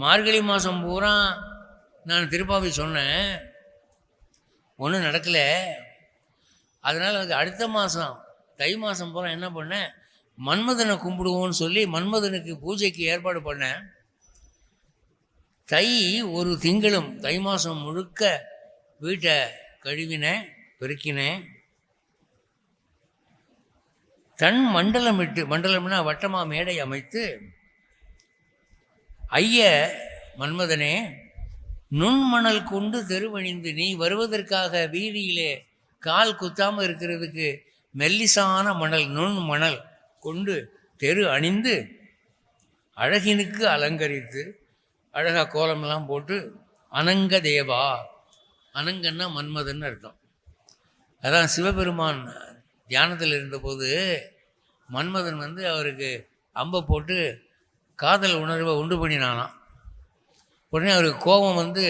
மார்கழி மாதம் பூரா நான் திருப்பாவை சொன்னேன். ஒன்றும் நடக்கலை. அதனால் அது அடுத்த மாதம் தை மாதம் பூரா என்ன பண்ணேன்? மன்மதனை கும்பிடுவோன்னு சொல்லி மன்மதனுக்கு பூஜைக்கு ஏற்பாடு பண்ணேன். தை ஒரு திங்களும் தை மாதம் முழுக்க வீட்டை கழுவினேன் பெருக்கினேன். தன் மண்டலமிட்டு மண்டலம்னா வட்டமா மேடை அமைத்து ஐய மன்மதனே நுண்மணல் கொண்டு தெருவணிந்து நீ வருவதற்காக வீதியிலே கால் குத்தாமல் இருக்கிறதுக்கு மெல்லிசான மணல் நுண் மணல் கொண்டு தெரு அணிந்து அழகினுக்கு அலங்கரித்து அழகா கோலமெல்லாம் போட்டு அனங்க தேவா அனங்கன்னா மன்மதன் அர்த்தம். அதான் சிவபெருமான் தியானத்தில் இருந்தபோது மன்மதன் வந்து அவருக்கு அம்பை போட்டு காதல் உணர்வை உண்டு பண்ணினானாம். உடனே அவருக்கு கோபம் வந்து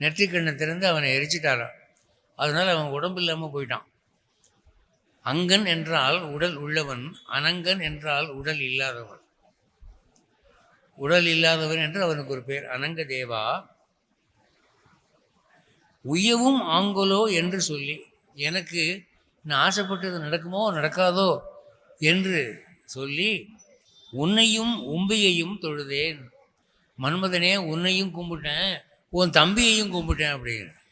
நெற்றிக்கண்ணை திறந்து அவனை எரிச்சிட்டாராம். அதனால் அவன் உடம்பு இல்லாமல் போயிட்டான். அங்கன் என்றால் உடல் உள்ளவன் அனங்கன் என்றால் உடல் இல்லாதவன். உடல் இல்லாதவன் என்று அவனுக்கு ஒரு பேர் அனங்க தேவா உயவும் ஆங்கலோ என்று சொல்லி எனக்கு நான் ஆசைப்பட்டது நடக்குமோ நடக்காதோ? என்று சொல்லி உன்னையும் உம்பியையும் தொழுதேன். மன்மதனே உன்னையும் கும்பிட்டேன். உன் தம்பியையும் கும்பிட்டேன் அப்படின்னு